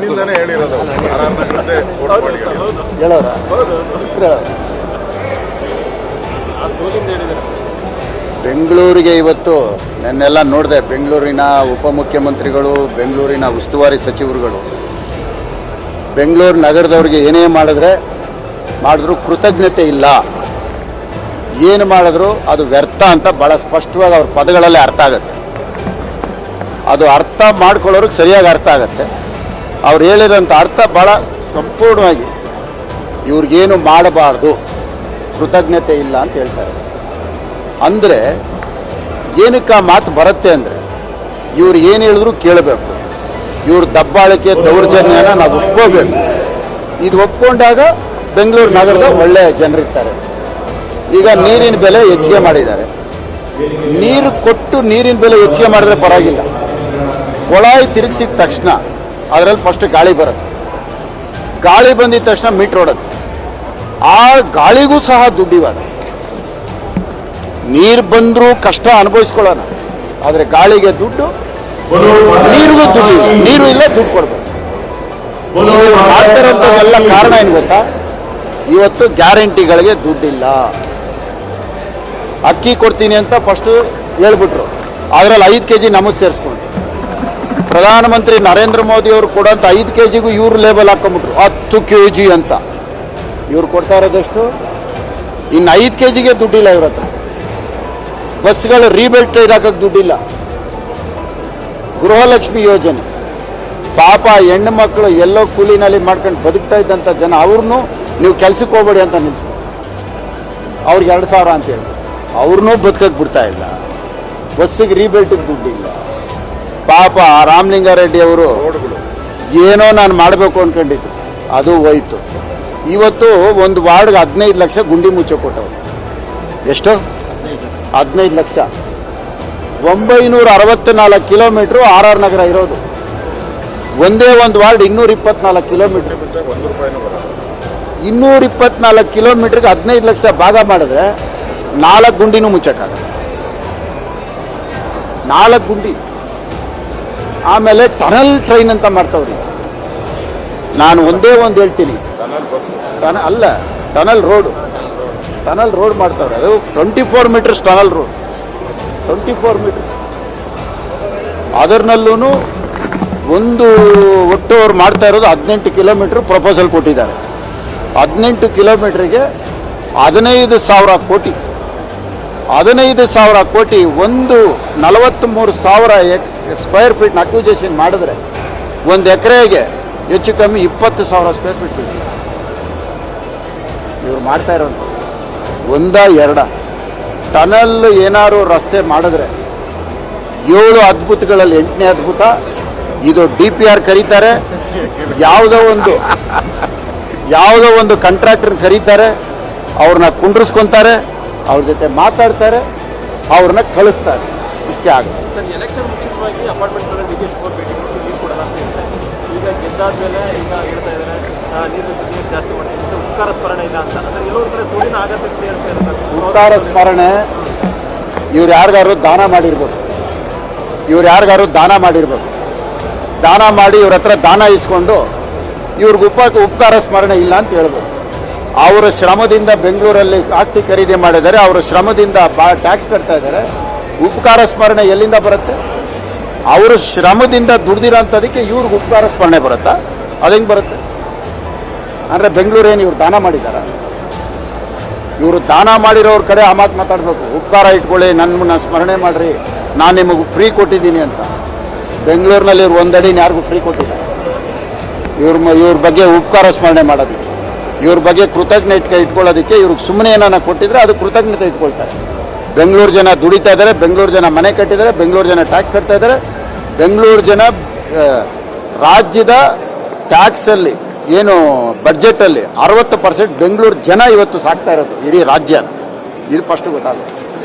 ನಿನ್ನಿಂದನೇ ಹೇಳಿರೋದು. ಹೇಳೋರ? ಬೆಂಗಳೂರಿಗೆ ಇವತ್ತು ನನ್ನೆಲ್ಲ ನೋಡಿದೆ ಬೆಂಗಳೂರಿನ ಉಪಮುಖ್ಯಮಂತ್ರಿಗಳು ಬೆಂಗಳೂರಿನ ಉಸ್ತುವಾರಿ ಸಚಿವರುಗಳು. ಬೆಂಗಳೂರು ನಗರದವ್ರಿಗೆ ಏನೇ ಮಾಡಿದ್ರೆ ಮಾಡಿದ್ರು ಕೃತಜ್ಞತೆ ಇಲ್ಲ. ಏನು ಮಾಡಿದ್ರು ಅದು ವ್ಯರ್ಥ ಅಂತ ಭಾಳ ಸ್ಪಷ್ಟವಾಗಿ ಅವ್ರ ಪದಗಳಲ್ಲೇ ಅರ್ಥ ಆಗುತ್ತೆ. ಅದು ಅರ್ಥ ಮಾಡ್ಕೊಳ್ಳೋರಿಗೆ ಸರಿಯಾಗಿ ಅರ್ಥ ಆಗುತ್ತೆ. ಅವ್ರು ಹೇಳಿರೋಂಥ ಅರ್ಥ ಭಾಳ ಸಂಪೂರ್ಣವಾಗಿ. ಇವ್ರಿಗೇನು ಮಾಡಬಾರ್ದು. ಕೃತಜ್ಞತೆ ಇಲ್ಲ ಅಂತ ಹೇಳ್ತಾರೆ. ಅಂದರೆ ಏನಕ್ಕೆ ಆ ಮಾತು ಬರುತ್ತೆ ಅಂದರೆ ಇವ್ರು ಏನು ಹೇಳಿದ್ರು ಕೇಳಬೇಕು. ಇವ್ರ ದಬ್ಬಾಳಿಕೆ ದೌರ್ಜನ್ಯನ ನಾವು ಒಪ್ಕೋಬೇಕು. ಇದು ಒಪ್ಕೊಂಡಾಗ ಬೆಂಗಳೂರು ನಗರದ ಒಳ್ಳೆ ಜನರಿರ್ತಾರೆ. ಈಗ ನೀರಿನ ಬೆಲೆ ಹೆಚ್ಚಿಗೆ ಮಾಡಿದ್ದಾರೆ. ನೀರು ಕೊಟ್ಟು ನೀರಿನ ಬೆಲೆ ಹೆಚ್ಚಿಗೆ ಮಾಡಿದ್ರೆ ಪರವಾಗಿಲ್ಲ. ಕೊಳಾಯಿ ತಿರುಗಿಸಿದ ತಕ್ಷಣ ಅದರಲ್ಲಿ ಫಸ್ಟ್ ಗಾಳಿ ಬರುತ್ತೆ. ಗಾಳಿ ಬಂದಿದ ತಕ್ಷಣ ಮೀಟ್ರ್ ಓಡುತ್ತೆ. ಆ ಗಾಳಿಗೂ ಸಹ ದುಡ್ಡು ಇವಾಗ. ನೀರು ಬಂದರೂ ಕಷ್ಟ ಅನುಭವಿಸ್ಕೊಳ್ಳೋಣ. ಆದರೆ ಗಾಳಿಗೆ ದುಡ್ಡು, ನೀರಿಗೂ ದುಡ್ಡು ನೀರು ಇಲ್ಲ ದುಡ್ಡು ಕೊಡ್ಬೇಕು. ಮಾಡ್ತಿರೋಂಥದ್ದೆಲ್ಲ ಕಾರಣ ಏನು ಗೊತ್ತಾ? ಇವತ್ತು ಗ್ಯಾರಂಟಿಗಳಿಗೆ ದುಡ್ಡಿಲ್ಲ. ಅಕ್ಕಿ ಕೊಡ್ತೀನಿ ಅಂತ ಫಸ್ಟು ಹೇಳ್ಬಿಟ್ರು. ಅದರಲ್ಲಿ ಐದು ಕೆ ಜಿ ನಮಗೆ ಸೇರಿಸ್ಕೊಂಡು. ಪ್ರಧಾನಮಂತ್ರಿ ನರೇಂದ್ರ ಮೋದಿ ಅವರು ಕೊಡೋಂಥ ಐದು ಕೆ ಜಿಗೂ ಇವ್ರು ಲೇಬಲ್ ಹಾಕೊಂಬಿಟ್ರು. ಹತ್ತು ಕೆ ಜಿ ಅಂತ. ಇವ್ರು ಕೊಡ್ತಾ ಇರೋದಷ್ಟು? ಇನ್ನು ಐದು ಕೆ ಜಿಗೆ ದುಡ್ಡಿಲ್ಲ ಇವ್ರ ಹತ್ರ. ಬಸ್ಗಳು ರೀಬೆಲ್ಟ್ ಹಾಕೋಕ್ಕೆ ದುಡ್ಡಿಲ್ಲ. ಗೃಹಲಕ್ಷ್ಮಿ ಯೋಜನೆ. ಪಾಪ ಹೆಣ್ಣು ಮಕ್ಕಳು ಎಲ್ಲೋ ಕೂಲಿನಲ್ಲಿ ಮಾಡ್ಕೊಂಡು ಬದುಕ್ತಾ ಇದ್ದಂಥ ಜನ ಅವ್ರನ್ನೂ ನೀವು ಕೆಲ್ಸಕ್ಕೆ ಹೋಗ್ಬೇಡಿ ಅಂತ ನಿಲ್ಸಿ ಅವ್ರಿಗೆ ಎರಡು ಸಾವಿರ ಅಂತ ಹೇಳಿ. ಅವ್ರನ್ನೂ ಬದುಕಕ್ಕೆ ಬಿಡ್ತಾ ಇಲ್ಲ. ಬಸ್ಸಿಗೆ ರೀಬೆಲ್ಟಿಗೆ ದುಡ್ಡಿಲ್ಲ. ಪಾಪ ರಾಮಲಿಂಗಾರೆಡ್ಡಿ ಅವರು ಏನೋ ನಾನು ಮಾಡಬೇಕು ಅನ್ಕೊಂಡಿದ್ದು. ಅದು ಹೋಯ್ತು. ಇವತ್ತು ಒಂದು ವಾರ್ಡ್ಗೆ ಹದಿನೈದು ಲಕ್ಷ ಗುಂಡಿ ಮುಚ್ಚ ಕೊಟ್ಟವರು. ಎಷ್ಟು? ಹದಿನೈದು ಲಕ್ಷ. ಒಂಬೈನೂರ ಅರವತ್ತ್ನಾಲ್ಕು ಕಿಲೋಮೀಟ್ರು ಆರ್ ಆರ್ ನಗರ ಇರೋದು. ಒಂದೇ ಒಂದು ವಾರ್ಡ್ ಇನ್ನೂರ ಇಪ್ಪತ್ನಾಲ್ಕು ಕಿಲೋಮೀಟ್ರ್. ಇನ್ನೂರ ಇಪ್ಪತ್ನಾಲ್ಕು ಕಿಲೋಮೀಟ್ರಿಗೆ ಹದಿನೈದು ಲಕ್ಷ ಭಾಗ ಮಾಡಿದ್ರೆ ನಾಲ್ಕು ಗುಂಡಿನೂ ಮುಚ್ಚಕ್ಕಾಗಲ್ಲ. ನಾಲ್ಕು ಗುಂಡಿ. ಆಮೇಲೆ ಟನಲ್ ಟ್ರೈನ್ ಅಂತ ಮಾಡ್ತಾವ್ರಿ. ನಾನು ಒಂದೇ ಒಂದು ಹೇಳ್ತೀನಿ. ಟನ, ಅಲ್ಲ, ಟನಲ್ ರೋಡ್. ಟನಲ್ ರೋಡ್ ಮಾಡ್ತಾವ್ರೆ. ಅದು twenty four meters tunnel road. Twenty four meters. ಅದರ್ನಲ್ಲೂ ಒಂದು ಒಟ್ಟು ಅವ್ರು ಮಾಡ್ತಾ ಇರೋದು ಹದಿನೆಂಟು ಕಿಲೋಮೀಟ್ರ್ ಪ್ರಪೋಸಲ್ ಕೊಟ್ಟಿದ್ದಾರೆ. ಹದಿನೆಂಟು ಕಿಲೋಮೀಟ್ರಿಗೆ ಹದಿನೈದು ಸಾವಿರ ಕೋಟಿ. ಹದಿನೈದು ಸಾವಿರ ಕೋಟಿ, ಒಂದು ನಲವತ್ತ್ಮೂರು ಸಾವಿರ ಎಕ್ ಸ್ಕ್ವೇರ್ ಫೀಟ್ನ ಅಕ್ವಿಜೇಷನ್ ಮಾಡಿದ್ರೆ ಒಂದು ಎಕರೆಗೆ ಹೆಚ್ಚು ಕಮ್ಮಿ ಇಪ್ಪತ್ತು ಸಾವಿರ ಸ್ಕ್ವೇರ್ ಫೀಟ್ ಬೇಕು ಇವ್ರು ಮಾಡ್ತಾ ಇರೋದು. ಒಂದ, ಎರಡ. ಟನಲ್ ಏನಾದ್ರು ರಸ್ತೆ ಮಾಡಿದ್ರೆ ಏಳು ಅದ್ಭುತಗಳಲ್ಲಿ ಎಂಟನೇ ಅದ್ಭುತ. ಇದು ಡಿ ಪಿ ಆರ್ ಕರೀತಾರೆ. ಯಾವುದೋ ಒಂದು ಯಾವುದೋ ಒಂದು ಕಾಂಟ್ರಾಕ್ಟರ್ ಕರೀತಾರೆ. ಅವ್ರನ್ನ ಕುಂಡ್ರಿಸ್ಕೊಂತಾರೆ. ಅವ್ರ ಜೊತೆ ಮಾತಾಡ್ತಾರೆ ಅವ್ರನ್ನ ಕಳಿಸ್ತಾರೆ. ಇಷ್ಟೇ ಆಗುತ್ತೆ. ಸರ್ ಎಲೆಕ್ಷನ್ ಮುಂಚಿತವಾಗಿ ಅಪಾರ್ಟ್ಮೆಂಟ್ಗಳಲ್ಲಿ ಡಿ ಕೆ ಶಿವಕುಮಾರ್ ಭೇಟಿ ಕೊಟ್ಟು ನೀರು ಕೊಡಲ್ಲ ಅಂತ ಹೇಳ್ತಾರೆ. ಈಗ ಗೆದ್ದಾದ್ಮೇಲೆ ಈಗ ಹೇಳ್ತಾ ಇದ್ದಾರೆ ಆ, ನೀರು ನೀರು ಜಾಸ್ತಿ ಮಾಡ್ತೀವಿ ಅಂತ ಉಪಕಾರ ಸ್ಮರಣೆ ಇಲ್ಲ ಅಂತ. ಅಂದ್ರೆ ಎಲ್ಲೋ ಕಡೆ ಸೋಲಿನ ಆಗತ್ತೆ ಅಂತ ಹೇಳ್ತಾ ಇದ್ದಾರೆ ಉತ್ತಾರ ಸ್ಮರಣೆ ಇವ್ರು ಯಾರಿಗಾರು ದಾನ ಮಾಡಿರ್ಬೋದು. ಇವ್ರು ಯಾರಿಗಾರು ದಾನ ಮಾಡಿರ್ಬೋದು. ದಾನ ಮಾಡಿ ಇವ್ರ ಹತ್ರ ದಾನ ಇಸ್ಕೊಂಡು ಇವ್ರಿಗೆ ಉಪ ಉಪಕಾರ ಸ್ಮರಣೆ ಇಲ್ಲ ಅಂತ ಹೇಳ್ಬೇಕು ಅವರ ಶ್ರಮದಿಂದ ಬೆಂಗಳೂರಲ್ಲಿ ಆಸ್ತಿ ಖರೀದಿ ಮಾಡಿದರೆ ಅವರ ಶ್ರಮದಿಂದ ಟ್ಯಾಕ್ಸ್ ಕಟ್ತಾ ಇದ್ದಾರೆ. ಉಪಕಾರ ಸ್ಮರಣೆ ಎಲ್ಲಿಂದ ಬರುತ್ತೆ? ಅವರ ಶ್ರಮದಿಂದ ದುಡ್ದಿರೋಂಥದಕ್ಕೆ ಇವ್ರಿಗೆ ಉಪಕಾರ ಸ್ಮರಣೆ ಬರುತ್ತಾ? ಅದು ಹೆಂಗೆ ಬರುತ್ತೆ? ಅಂದರೆ ಬೆಂಗಳೂರೇನು ಇವ್ರು ದಾನ ಮಾಡಿದಾರ ಇವರು ದಾನ ಮಾಡಿರೋರ ಕಡೆ ಆ ಮಾತು ಮಾತಾಡಬೇಕು. ಉಪಕಾರ ಇಟ್ಕೊಳ್ಳಿ ನನ್ನ ಸ್ಮರಣೆ ಮಾಡಿರಿ. ನಾನು ನಿಮಗೆ ಫ್ರೀ ಕೊಟ್ಟಿದ್ದೀನಿ ಅಂತ. ಬೆಂಗಳೂರಿನಲ್ಲಿ ಇವ್ರು ಒಂದಡಿನ ಯಾರಿಗೂ ಫ್ರೀ ಕೊಟ್ಟಿಲ್ಲ. ಇವ್ರ ಇವ್ರ ಬಗ್ಗೆ ಉಪಕಾರ ಸ್ಮರಣೆ ಮಾಡೋದಕ್ಕೆ. ಇವ್ರ ಬಗ್ಗೆ ಕೃತಜ್ಞತೆ ಇಟ್ಕೊಳ್ಳೋದಕ್ಕೆ ಇವ್ರಿಗೆ ಸುಮ್ಮನೆ ಏನಾನ ಕೊಟ್ಟಿದ್ರೆ ಅದು ಕೃತಜ್ಞತೆ ಇಟ್ಕೊಳ್ತಾರೆ. ಬೆಂಗಳೂರು ಜನ ದುಡಿತಾ ಇದ್ದಾರೆ ಬೆಂಗಳೂರು ಜನ ಮನೆ ಕಟ್ಟಿದ್ದಾರೆ, ಬೆಂಗಳೂರು ಜನ ಟ್ಯಾಕ್ಸ್ ಕಟ್ತಾ ಇದ್ದಾರೆ ಬೆಂಗಳೂರು ಜನ ರಾಜ್ಯದ ಟ್ಯಾಕ್ಸಲ್ಲಿ ಏನು ಬಡ್ಜೆಟಲ್ಲಿ ಅರವತ್ತು ಪರ್ಸೆಂಟ್ ಬೆಂಗಳೂರು ಜನ ಇವತ್ತು ಸಾಕ್ತಾ ಇರೋದು ಇಡೀ ರಾಜ್ಯ. ಇದು ಫಸ್ಟ್ ಗೊತ್ತಾಗುತ್ತೆ